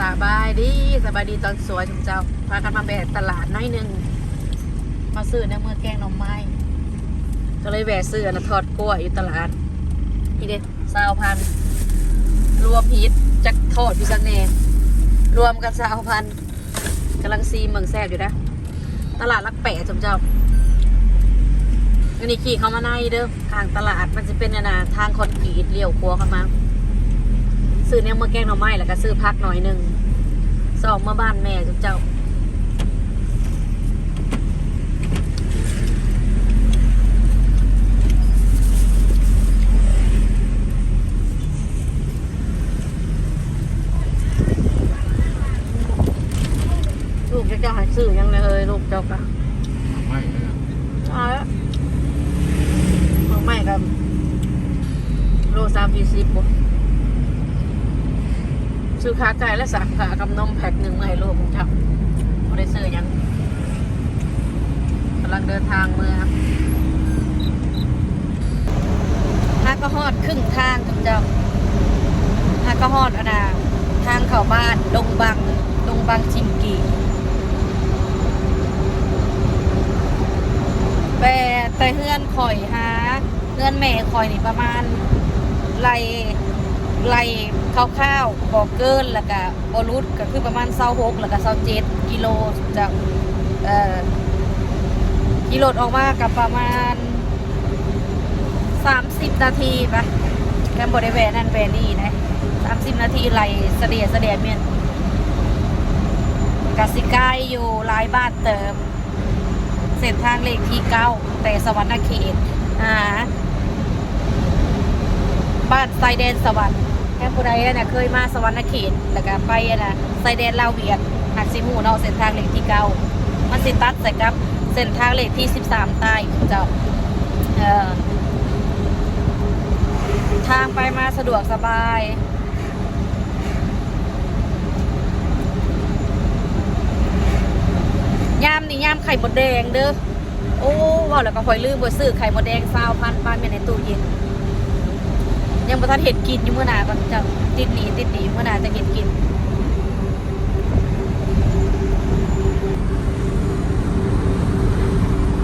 สบายดีสบายดีตอนสวยจุ๊เจ้าพากันมาแบกตลาดน้อยหนึ่งมาซื้อในเมื่อแกงหน่อไม้ก็เลยแวะซื้อนะทอดกล้วยอยู่ตลาดนี่เด็ดสาวพันรวมฮิตจักทอดอยู่สักแน่รวมกันสาวพันกำลังซีเมืองแซ่บอยู่นะตลาดลักแปะจุ๊เจ้าอันนี้ขี่เข้ามาในเด้อทางตลาดมันจะเป็นนนาทางคอนกรีตเลี้ยวคัวเข้ามา ซื้อเนี่ยเมื่อแกงหน่อไม้แล้วก็ซื้อพักหน่อยหนึ่งสองเมื่อบ้านแม่จุ๊บเจ้าลูกเจ้าหายซื้อยังเลยเฮ้ยลูกเจ้ากะไม่เลยอะเอาละของใหม่กับโลสามพีสิบบ่ซื้อ ขาไก่และสามขากับนมแพ็คหนึ่งมาให้ลูกผมจับไม่ได้ซื้อยังกำลังเดินทางเมืองฮากก็ฮอดครึ่งทางกับเจ้าฮากก็ฮอดอนะทางเข้าบ้านดงบังดงบังจิมกีแต่แต่เฮือนข่อยฮะเฮือนแม่ข่อยนี่ประมาณไร ไรคร่าวๆบอกเกินแล้วก็บอรุษก็คือประมาณเศร้าหกแล้วก็เศร้าเจ็ดกิโลจากเอ่อกิโลออกมากับประมาณสามสิบนาทีปะแค่บริเวณนั่นแวนี่นะสามสิบนาทีไหลเสดียเสดียเมียนกสิใกล้อยู่หลายบ้านเติม เส้นทางเลขที่เก้าแต่สวรรค์เขตอ่าบ้านไซแดนสวรรค์ แค่ผู้ใดนะเคยมาสวรรค์เขตแล้วก็ไปนะไซแดนลาวเวียดหักสิหมูเนาะเส้นทางเลขที่เก้ามันสิตัดใส่กับเส้นทางเลขที่สิบสามใต้เจ้าเอ่อทางไปมาสะดวกสบายยามนี่ยามไข่หมดแดงเด้อ โอ้ว่าแล้วก็คอยลืมบ่ซื้อไข่หมดแดงซาวพันบ้านแม่ในตู้เย็น ยังบ่ทันเห็ดกินอยู่เมื้อนาก่อนจะติดหนีติดหนีเมื้อนาจะเห็ดกิน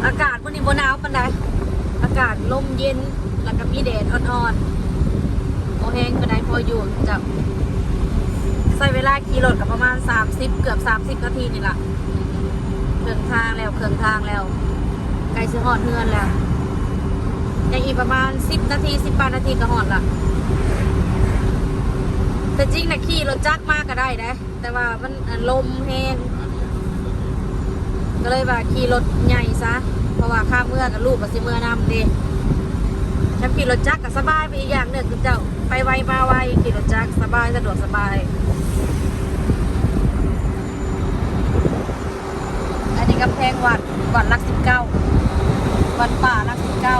อากาศมื้อนี้บ่หนาวปานใดอากาศลมเย็นแล้วก็มีแดดอ่อนๆบ่แห้งปานใดพออยู่จะใช้เวลาขี่รถก็ประมาณ 30 เกือบ 30นาทีนี่ล่ะเครื่องทางแล้วเครื่องทางแล้วใกล้สิหอดเฮือนแล้ว ยังอีกประมาณสิบนาทีสิบปานาทีก็หอดละแต่จริงนะขี่รถจักรมากก็ได้นะ แต่ว่ามันลมแห้งก็เลยว่าขี่รถใหญ่ซะ เพราะว่าข้ามเมื่อกับลูกกับสิเมื่อนำเดีถ้าขี่รถจักรก็สบายไปอีกอย่างหนึ่งคือเจ้าไปไวมาไวขี่รถจักรสบายสะดวกสบาย อันนี้กำแพงวัดวัดรักสิบเก้าวัดป่ารักสิบเก้า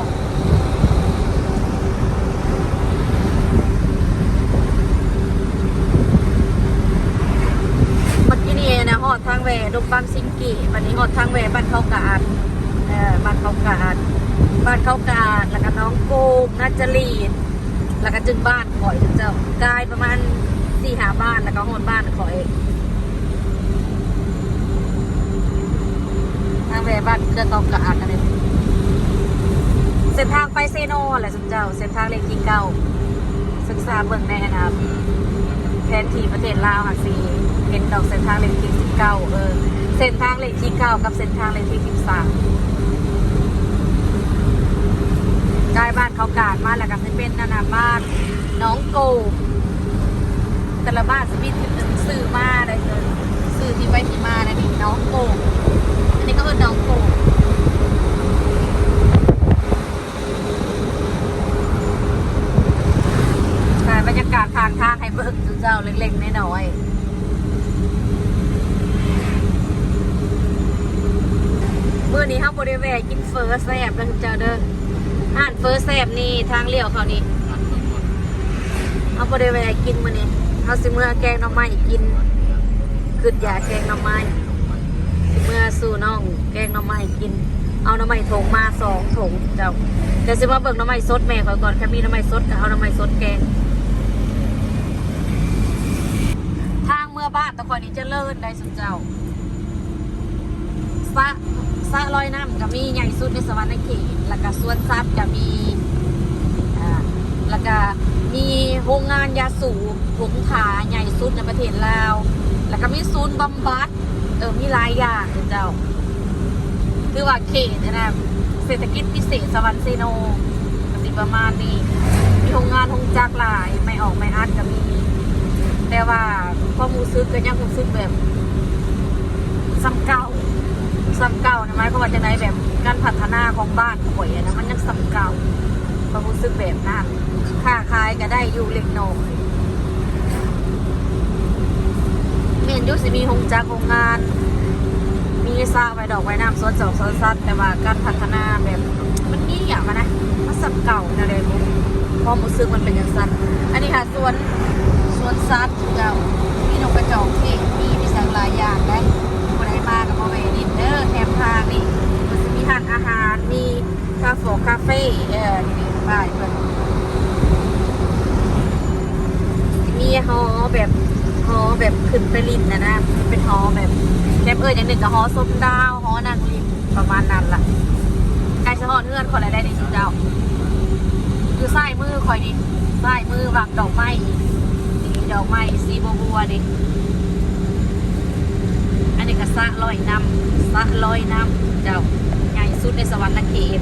เมื่อกี้นี่นะหอดทางแหว ดงบังซิงกีวันนี้หอดทางแหวบ้านเขากาดเออบ้านเขากาดบ้านเขากาดแล้วก็น้องโกงนัจจรีดแล้วก็จึงบ้านขอยเจ้ากลายประมาณสี่หาบ้านแล้วก็หอดบ้านขอยทางไปบ้านเครื่องกองกาดกันเลยเส้นทางไปเซโนแหละสุดเจ้าเส้นทางเลขที่เก้าศึกษาเบื้องแน่นะครับแผนที่ประเทศลาวค่ะสี เห็นดอกเส้นทางเลขที่สิบเก้าเออ เส้นทางเลขที่เก้ากับเส้นทางเลขที่สิบสามกลายบ้านเขากาดมาแล้วก็จะเป็นนานาบ้านน้องโก แต่ละบ้านจะมีสื่อมาได้เลยสื่อที่ไปที่มานะนี่น้องโก อันนี้ก็คือน้องโกบรรยากาศทางทางให้เบิ่งจุเจ้าเล็กๆน้อยๆ เมื่อนี้เฮาบ่ได้แวะกินเฟอร์แซบแล้วจุเจ้าเด้ออาหารเฟอร์แซบนี่ทางเลี้ยวเขานี่เฮาบ่ได้แวะกินมื้อนี้เฮาสิเมื่อแกงน่อไม้กินคืออยาแกงน่อไม้เมื่อสู่น้องแกงน่อไม้กิน เอาน่อไม้ถงมาสองถงเจ้าเดี๋ยวสิมาเบิ่งหน่อไม้สดแม่ขอก่อนแค่มีน่อไม้สดเอาน่อไม้สดแกงทางเมื่อบ้านตะคอยนี้เจะเลิศได้สุดเจ้าสะ สะลอยน้ำก็มีใหญ่สุดในสวรรค์เขตแล้วก็สวนสัตว์ก็มีอ่าแล้วก็มีโรงงานยาสูบผงถาใหญ่สุดในประเทศลาว แล้วก็มีศูนย์บำบัดเออมีหลายอย่างเลยเจ้า คือว่าเขตนะเศรษฐกิจพิเศษสวรรค์เซโนก็สิประมาณนี้มีโรงงานโรงจักรหลายไม่ออกไม่อัดก็มี แต่ว่าความรู้สึกก็ยังรู้สึกแบบซ้ำเก่า ซ้ำเก่านะหมายความว่าจะไหนแบบการพัฒนาของบ้านข่อยอะนะมันยังซ้ำเก่าความรู้สึกแบบนั้นค่าขายก็ได้อยู่เล็กน้อยเมียนยุสิมีโรงจักโรงงาน มีสร้างไว้ดอกไว้น้ำสวนสองสวนสัตว์แต่ว่าการพัฒนาแบบมันนี่อะมันนะมันสับเก่านะเลยบุความรู้สึกมันเป็นอย่างสั้นอันนี้ค่ะสวนสวนสัตว์เจ้ามีนกกระจอกเทศมีมีสังหลายอย่างได้ อร์แคมทางนี่มันจะมีทานอาหาร มีคาเฟ่คาเฟ่เออนี่ป้ายเพิ่นมีฮอแบบฮอแบบขึ้นไปลินนะนะเป็นฮอแบบแคมเอออย่างหนึ่งกับฮอส้มดาวฮอนางริมประมาณนั้นล่ะใกล้จะฮอดเงื่อนคนอะไรได้ดีสุดเจ้าคือไส้มือคอยนี่ไส้มือวางดอกไม้ดอกไม้สีบัวบัวดิ นี้ก็สะลอยน้ำสะลอยน้ำเจ้าใหญ่สุดในสวรรค์เขต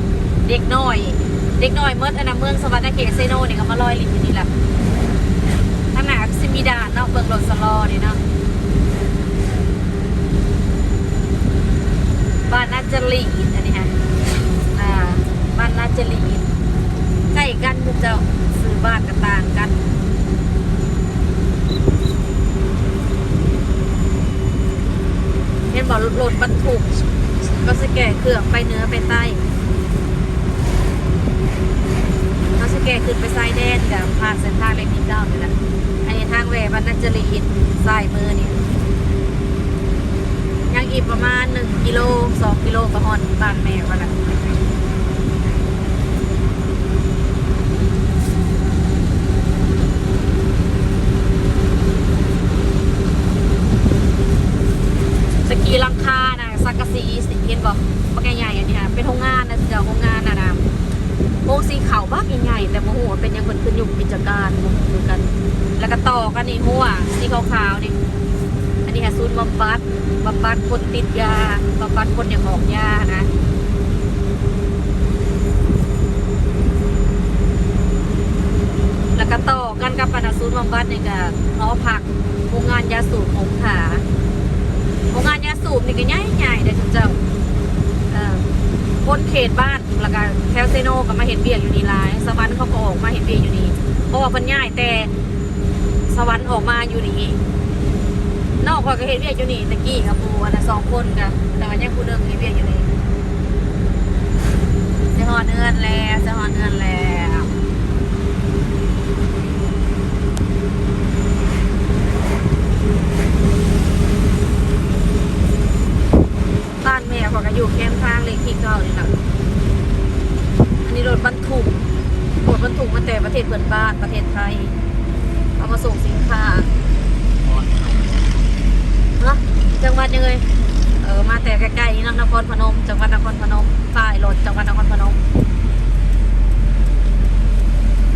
เด็กน้อย เด็กน้อยเมื่ออนนะเมืองสวรรค์เขตเซโนนี่ก็มาลอยลินอยู่นี่แหละทานาก็ซิมีดาเนาะเบิงรถสลอนี่เนาะบ้านนาจรีดอันนี้ฮะอ่าบ้านนาจรีดใกล้กันเจ้าซื้อบ้านก็ต่างกัน เห็นบอกรถบรรทุกก็สแกเครื่องไปเหนือไปใต้เขาสแกขึ้นไปไซแดนกับผ่านเส้นทางเล็กนิดเก้านี่แหละอันนี้ทางแหวบ้านนาจรีดสายมือนี่ยังอีกประมาณหนึ่งกิโลสองกิโลกระหอนบ้านแม่วันละสกีลังคานะ สักกะสีสิเห็นบอกปากใหญ่ๆอันนี้ค่ะเป็นโรงงานนะเจ้าโรงงานนะนะโมสีขาวบ้าใหญ่ๆแต่โมโหเป็นยังคนขึ้นอยู่กิจการโมโหกัน แล้วก็ต่อกันนี่หัวสีขาวๆนี่อันนี้ค่ะศูนบำบัดบำบัดคนติดยาบำบัดคนอย่างออกยานะแล้วก็ต่อกันกับปนาศูนบำบัดนี่ก็หอพักโรงงานยาสูบหงขา โรงงานยาสูบนี่ก็ใหญ่ใหญ่เด้อคุณเจ้าเอ่นเขตบ้านแล้วก็แคลเซโนก็มาเห็นเบียกอยู่นี่หลาย สวรรค์เขาก็ออกมาเห็นเบียกอยู่นี่เพราะว่าเพิ่นย้ายแต่สวรรค์ออกมาอยู่นี่นอกว่าก็เห็นเวียกอยู่นี่ตะกี้กับปูอันนะสองคนกันแต่ว่ายังกูเดิมเห็นเวียกอยู่นี่จะหอเนือนแล้วจะหอเนือนแล้วบ้านแม่เขาก็อยู่แคมทางเลยที่เก่านี่แหละอันนี้รถบรรทุกรถบรรทุกมาแต่ประเทศเพื่อนบ้านประเทศไทย เอามาส่งสินค้าเนาะจังหวัดยังไงเออมาแต่ใกล้ๆนี่นะนครพนม จังหวัดนครพนมฝ่ายรถจังหวัดนครพนม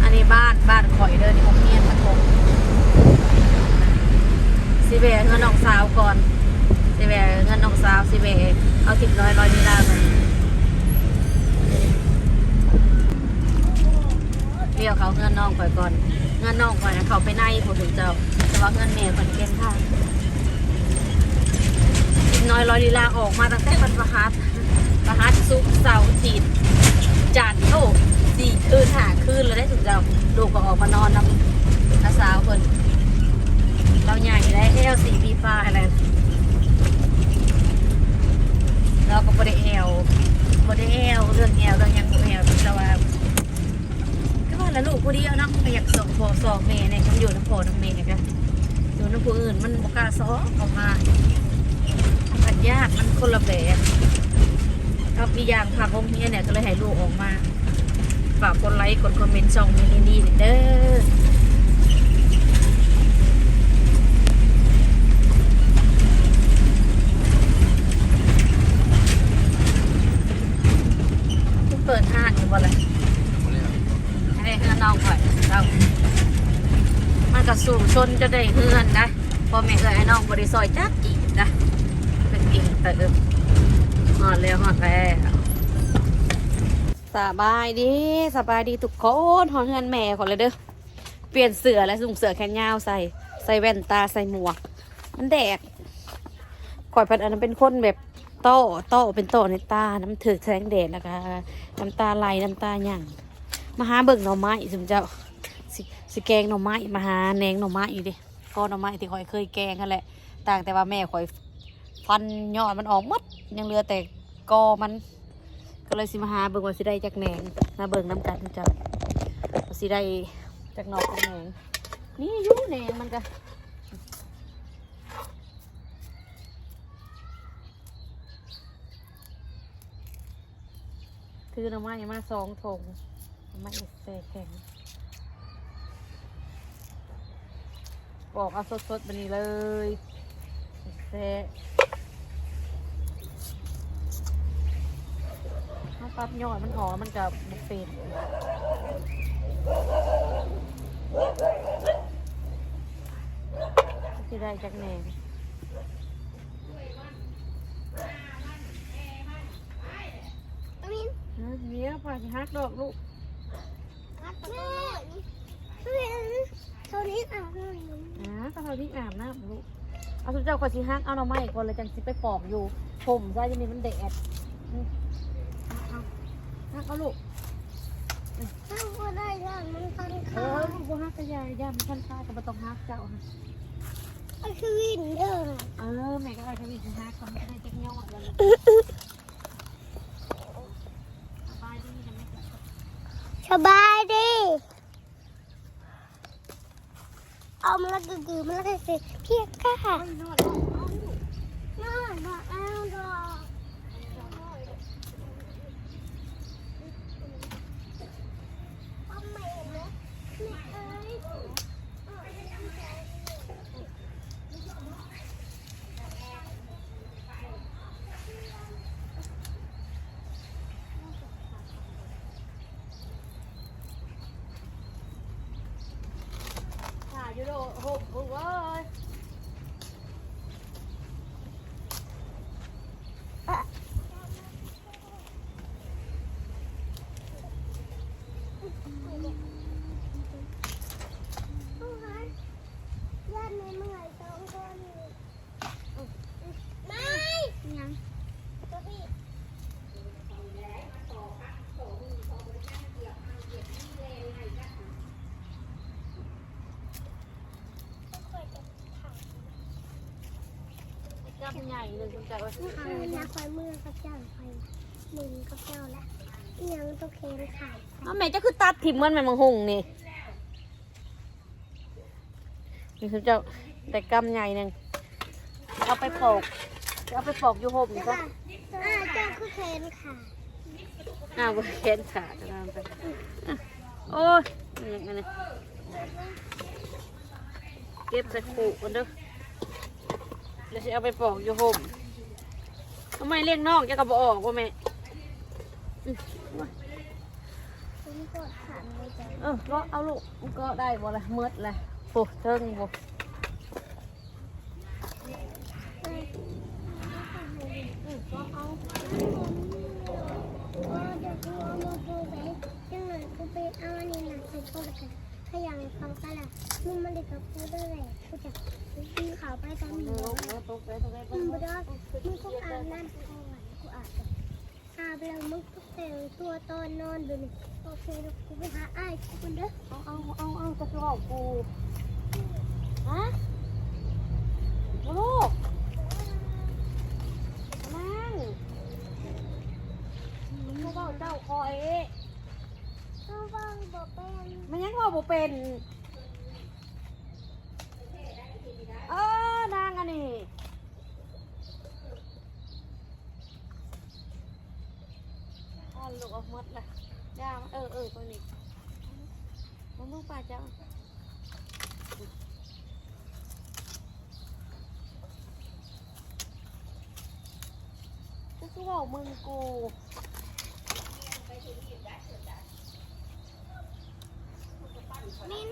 อันนี้บ้านบ้านข่อยเด้อนี่ผมเมียนพันผมสิเบเงินน้องสาวก่อนสิเบเงินน้องสาวสิเบเอาสิบร้อยร้อยมีลาไปเรียกเขาเงินน้องข่อยก่อน เงินน้องข่อยนะเขาไปในผมถึง เจ้าแต่ว่าเงินเมย์คนเก็บท่างอีน้อยร้อยลีลาออกมาตั้งแต่ปันประฮัตประฮัตซุกเสาจีดจันโอ้สี่คืนหาคืนแล้วได้ถึงเจ้าลูกก็ออกมานอนนำอาสาวคนเราใหญ่แล้วเอลสี่ปีฟ้าอะไร เดียวเนาะก็อยากส่งพอส่งเม่ในฉันอยู่น้ำพน้ำเม่กันอยู่น้ำผู้อื่นมันบกล้าซ้อออกมาผัดยากมันคนละแบบครับอีอย่างผักของเฮียเนี่ยก็เลยให้ลูกออกมาฝากกดไลค์กดคอมเมนต์ส่องมินิเด้อเปิดห้างอยู่บ่เลย พื่อนน้องข่อยเรามันก็สูงชนจะได้เฮือนนะพอแม่เอ้ยให้น้องบริซอยจักจีนะเป็นเองแต่เออหอดเล้วหอดแล้วสบายดีสบายดีทุกคนหอนเฮือนแม่ขอเลยเด้อเปลี่ยนเสือและสุ่งเสือแขนยาวใส่ ใส่แว่นตาใส่หมวก มันแดกข่อยพันอันนั้นเป็นคนแบบโต้โต้เป็นโต้ในตาน้ำถือแสงแดดแล้วก็น้ำตาไหลน้ำตาหยั่ง มาหาเบิ่งหน่อไม้สมเจ้าสิสิแกงหน่อไม้มาหาแนงหน่อไม้อีดิก็หน่อไม้ที่ข่อยเคยแกงกันแหละ ต่างแต่ว่าแม่ข่อยฟันยอดมันออกหมดยังเหลือแต่กอมัน ก็เลยสิมาหาเบิ่งว่าสิได้จากแหนงมาเบิ่งน้ำกันจ้ะว่าสิได้จากหนอกจากแหนงนี่ยุ่แหนงมันก็ถือหน่อไม้มาสองถง หน่อไม้เสแข็งบอกเอาสดๆแบบนี้เลยเสะถ้าปั๊บยอดมันออกมันกับบุฟเฟ่ต์ที่ได้จากแหนงเนี้ยพาสิฮักดอกลูก เท่านี้อะเท่านี้อ่าก็เราที่อาบน้ำลูกเอาสุดเจ้าขอสิฮักเอาหน่อไม้ก่อนเลยจังสิไปปอกอยู่ ผมใช่จะมีมันแดดอืมเอาฮักเอาลูก ถ้าก็ได้ย่างมันคันเอขาอลูกบ่ฮักก็อยาย่ามันคันค่ากับบ่ต้องฮักเจ้าฮะไอ้คือวินเด้อเออแม่ก็เอาทวีสิฮักเขาไม่ได้จักยอดเลยสบายดีนะแม่ก็ ส บายดีเอามาแล้วก็คือมันแล้วก็สิเพียกค่ะเอานอนเอาเอาลูกนอนนอนเอาดอกเอาใหม่เนาะแม่เอ้ย ถ่ายอยู่โลกหกลูกเอ้ย เอาไว้ย่านในเมื่อยสองคนไม่ยังตัวพี่ กำใหญ่เลยคุณจ๋าเอานักไฟมือกับเจ้าไฟมือกับเจ้าละเอียงตัวเคนขายเอาแม่จะคือตัดถิ่มมันแม่มังหงนี่นี่คุณเจ้าแต่กำใหญ่หนึ่งเอาไปปอกเอาไปปอกอยู่ห่มแล้วก็ก็อ่าเจ้าคือเคนขายอ้าวแขนขาดแล้วไปอะโอ้ยนี่อย่างนี้เก็บใส่ขู่กันเด้อเดี๋ยวจะเอาไปปอกอยู่ห่มทำไมเลี้ยงนอกจะกระบอกออกวะแม่อืมผมกดขันเลยจ้ะเออก็เอาลูกมันก็ได้บ่ละเมืดละโอ้เทิงบ่ เอ้ย อืมก็เอา เออเดี๋ยวกูเอามาดูไปจังหน่อยกูไปเอาอันนี้นะใส่ก้นกันขยังเขากันละมึงมาเด็กกับกูด้วยเลยกูจะกินข่าวไปตอน เอ นี้ อเออตกไปตกไป มึงบ่ได้มึงก็อาบ น้ำก่อนกูอาบก่อนอาบแล้วมึงก็แต่งตัวตอนนอนดูนี่โอเคเดี๋ยวกูไปหาไอ้กูคนเด้อเอาเอาเอาเอาจะคือบอกกูฮะลูกนั่งมันก็บอกเจ้าคอยเขาว่าบอกเป็นมันยังว่าบ่เป็นเออนางอันนี้ จ้าเออเออคนนี้ผมเพิ่งปาจ้าก็คือบอกมึงกูนิน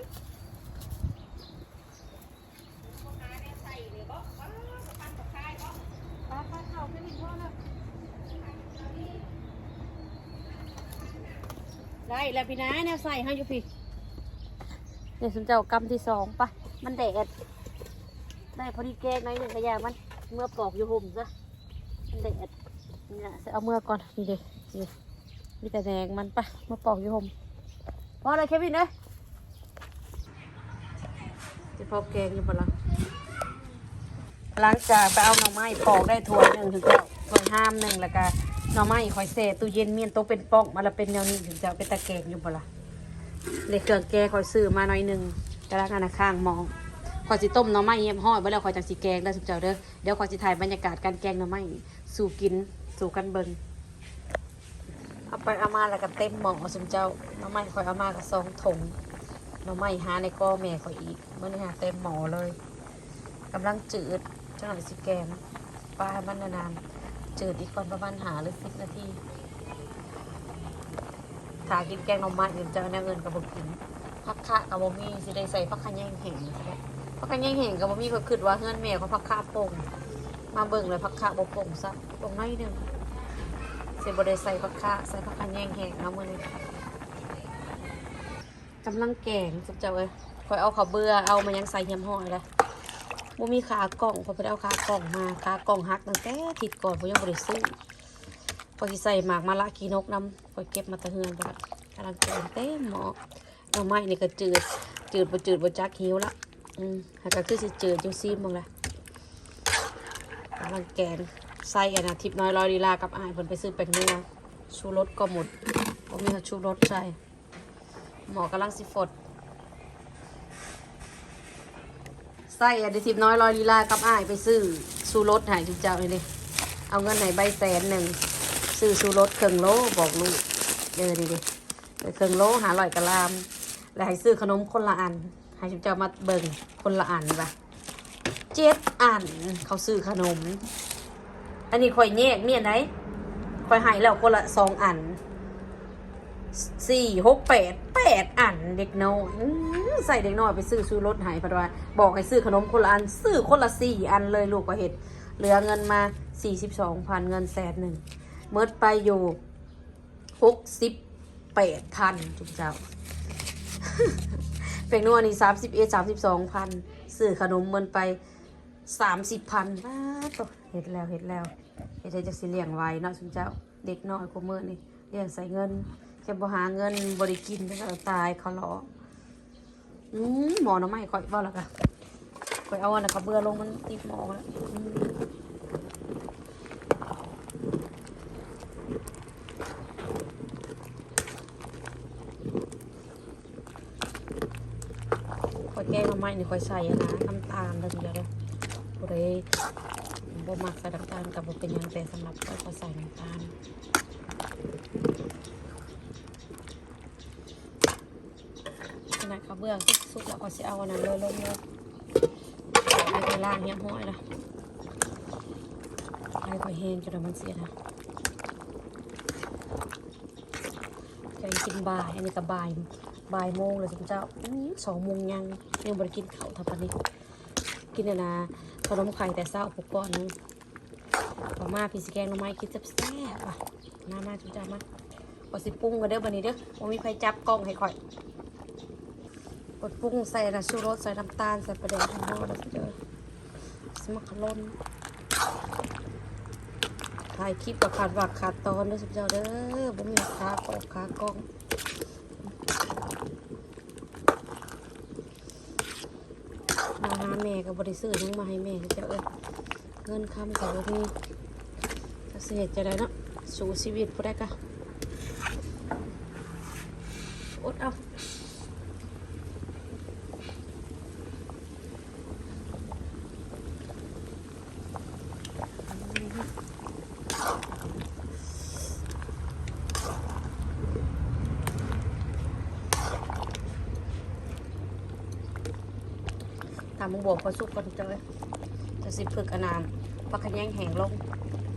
ป้าป้าเข่าขึ้นอีกพ่อนะ ด้แล้วพี่น้าแนวใส่ให้อยู่พี่เนี่ยสมเจ้ากำที่สองปะมันแดดได้พอดีแกงหน้อยหนึ่งกระยามันเมื่อปอกอยู่ห่มซะมันแดดเนี่นะเอาเมื่อก่อนนี่เดินี่มีแต่แดงมันปะเมื่อปอกอยู่ห่มพอเลยเควินเอ้ยจะพอแกงอยู่ปะล่ะหลังจากไปเอาหน่อไม้ปอกได้ถ้วยหนึ่งถึงจะถ้วยห้ามหนึ่งแล้วก็ หน่อไม้คอยเซตู้เย็นเมียนโตะเป็นป้องมาแล้วเป็นแนวนี้ถึงจะเอาเป็นตะแกรงอยู่ปะล่ะเลยเครื่อแกคอยซื้อมาหน่อยหนึ่งกระด้างข้างหมองขอยสิต้มหน่อไม้เยี่ยมห้อยไว้แล้วขอยจังสิแกงได้สุดเจ้าเด้อเดี๋ยวขอยสิถ่ายบรรยากาศการแกงหน่อไม้สู่กินสู่กันเบิงเอาไปเอามาแล้วก็เต็มหม้อสุมเจ้าหน่อไม้ขอยเอามาก็สองถุงหน่อไม้หาในกอแม่ขอยอีกเมื่อนี้หาเต็มหม้อเลยกำลังจืดจังหวะสิแกงปลาให้มันนานๆ จืดอีกก่อนประมาณหาหรือสิบนาทีถ้ากินแกงน่อไม้เดี๋ยวจะเอาแนวเงินกับบกินพักคะกับบมี่สิได้ใส่พักคะแยงแห้งพักคะแยงแห้งกับบมี่ก็คิดว่าเฮือนแม่เขาพักคะป่งมาเบิ่งเลยพักคะบ่ป่งซะป่งน้อยหนึ่งสิบ่ได้ใส่พักคะใส่พักคะแยงแห้งเอามื้อนี้กำลังแกงจับเจ้าเอ้ยคอยเอาข้าวเบื่อเอามายังใส่เหียมห่อยเลย บ่มีขากล่องพอยไปเอาขากล่องมาขากล่องหักตั้งแต่อาทิตย์ก่อนพอยยังบ่ได้ซื้อพอยสิใส่หมากมะละกีนกนำพอเก็บมาตะเฮือนไปละกำลังแกงเต็มหม้อหน่อไม้นี่ก็จืดจืดบ่จืดบ่จักหิวละอืมหาก็คือสิจืดอยู่ซีมมึงละกำลังแกนใส่กันนะทิพย์น้อยลอยลีลากับอ้ายเพิ่นไปซื้อแป้งนัวชูรสก็หมดบ่มีชูรสใส่หมอกำลังสิฟดใส่อันเดยวทิพย์น้อยลอยลีลากับอ้ายไปซื้อชูรสหายจุ๊เจ้าเลยดิเอาเงินให้ใบแสนหนึ่งซื้อชูรสเครื่องโลบอกลูกเด้อดิดิเครื่องโลหาลอยกระลาม แล้วให้ซื้อขนมคนละอันให้ชุบเจ้ามาเบิ่งคนละอันปะเจ็ดอันเขาซื้อขนม อันนี้ข่อยแยกเมียไหนข่อยให้แล้วคนละสองอันสี่หกแปดแปดอันเด็กน้อย ใส่เด็กน้อยไปซื้อซื้อรถหายพอดว่าบอกให้ซื้อขนมคนละอัน ซื้อคนละสี่อันเลยลูกก็เห็ดเหลือเงินมาสี่สิบสองพันเงินแสนหนึ่งเมื่อไปอยู่หกสิบแปดพันจุกเจ้าเป็นนวนี่สามสิบเอ็ดสามสิบสองพันซื้อขนมเงินไปสามสิบพันบ้าตกเห็ดแล้วเห็ดแล้วเห็ดจะสิเลี้ยงไว้เนาะจุกเจ้าเด็กน้อยกูเมื่อนี่เลี้ยงใส่เงินจะบ่หาเงินบริกินก็ตายเขาหลอก อืมหมอน้ำไม่ค่อยว่าแล้วกันค่อยเอาอันนะกระเบือลงมันติดหมอแล้วอืมคอยแกงหน่อไม้นี่คอยใส่อะนะน้ำตาลเด้อเดียวเด้อบ่ได้บ่มักใส่น้ำตาลกับบ่เป็นหยังแต่สำหรับข้อยก็ใส่น้ำตาลขนาดข้าวเบื้อง สุกแล้วก็สิเอาอันนั้นเลยลงเลยไปไปล้างเหี้ยห้อยละไปค่อยแห้งจนมันเสียนะแกงกินบ่ายอันนี้ก็บ่ายบ่ายโมงเลยคุณเจ้าสองโมงยังยังบริกินเขาทับปานนี้กินนะขนมไข่แต่เศร้าปกก้อนนึงต่อมาพี่สแกงน้ำไม้คิดแซ่บๆอะมามาจุ๊จ้ามาพอสิปรุงกันเด้อบันนี้เด้อว่ามีใครจับกล้องให้ข่อย ดปรุงใส่นะชูรสใส่น้ำตาลใส่ประเดี๋ยวทั้งหมดแล้วสิเด้อสมัครลนถ่ายคลิปกับขาดวักขาดตอนด้อสิเจ้าเด้อบ่มีขากอกขากล้องมาหาแม่กับบริสุทธิ์ยังมาให้แม่เจ้าเอ้ยเงินคำกับบ่มีจะเสียจะได้เนาะสู่ชีวิตผู้ใดกะอดเอาตามมึงบอกพอสุกก่อนเจ้าเอ้ยจะสิฝึกอนามพักขะแยงแห่งลง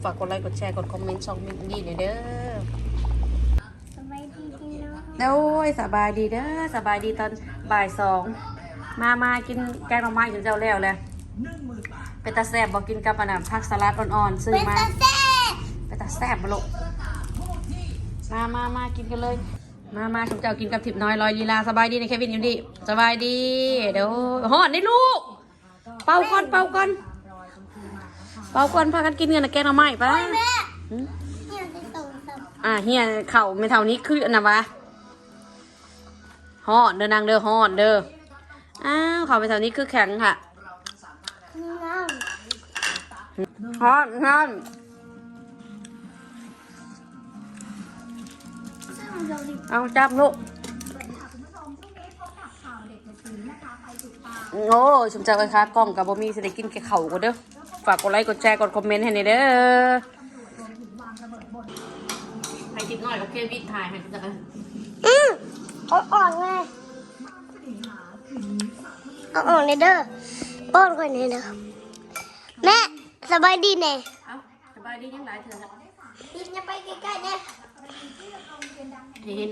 ฝากกดไลค์กดแชร์กดคอมเมนต์ช่องมินดีหน่อยเด้อสบายดีพี่น้องโอ้ยสบายดีเด้อสบายดีตอนบ่ายสองมามากินแกงหน่อไม้จนเจ้าแล้วเลยเป็นตาแซ่บบอกกินกับอันน่ะผักสลัดอ่อนๆซื้อเป็นมาตาแซ่บเป็นตาแซ่บมาลูกมามามากินกันเลย มามาชมเจ้ากินกับทิพย์น้อยลอยลีลาสบายดีนะเควินอยู่ดีสบายดีเดี๋ยวหอนนี่ลูก เป่าก่อนเป่าก่อนเป่าก่อนพากันกินเงินนะแกงหน่อไม้ปะแม่หืมเนี่ยจะส่งสับอ่าเฮียเข่าไม่เท่านี้คืออันนะวะหอนเดินนางเด้อหอนเด้ออ้าวเข่าไม่เท่านี้คือแข็งค่ะน้หอนหอนำซึ่งเราดิ เอาจับลูกโอ้ชมเจ้าไอ้ค่ะกล้องกับบ่มีสิได้กินแกเข่าก็เด้อ ฝากกดไลค์กดแชร์กดคอมเมนต์ให้หน่อยเด้อให้ทิพย์น้อยกับเควินถ่ายให้ชมเจ้ากันอืมเอาอ่อนไงเอาอ่อนเลยเด้อป้อนก่อนเลยเด้อแม่สบายดีแน่เอ้าสบายดียังหลายเถื่อนแล้วอย่าไปใกล้ๆแน่ เห็น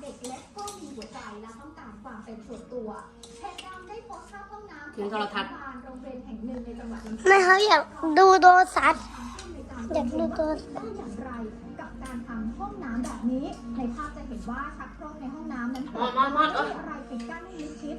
เด็กเล็กก็มีหัวใจและต้องการความเป็นส่วนตัวเพจดังได้โพสต์ภาพห้องน้ำถึงโทรทัศน์บานโรงเรียนแห่งหนึ่งในจังหวัดลำพูนแม่เขาอยากดูโทรศัพท์อยากดูโทรศัพท์ได้อย่างไรกับการทำห้องน้ำแบบนี้ในภาพจะเห็นว่าชักโครกในห้องน้ำนั้นมอนมอนมอนเอ้ยมีอะไรปิดกั้นไม่มิดชิด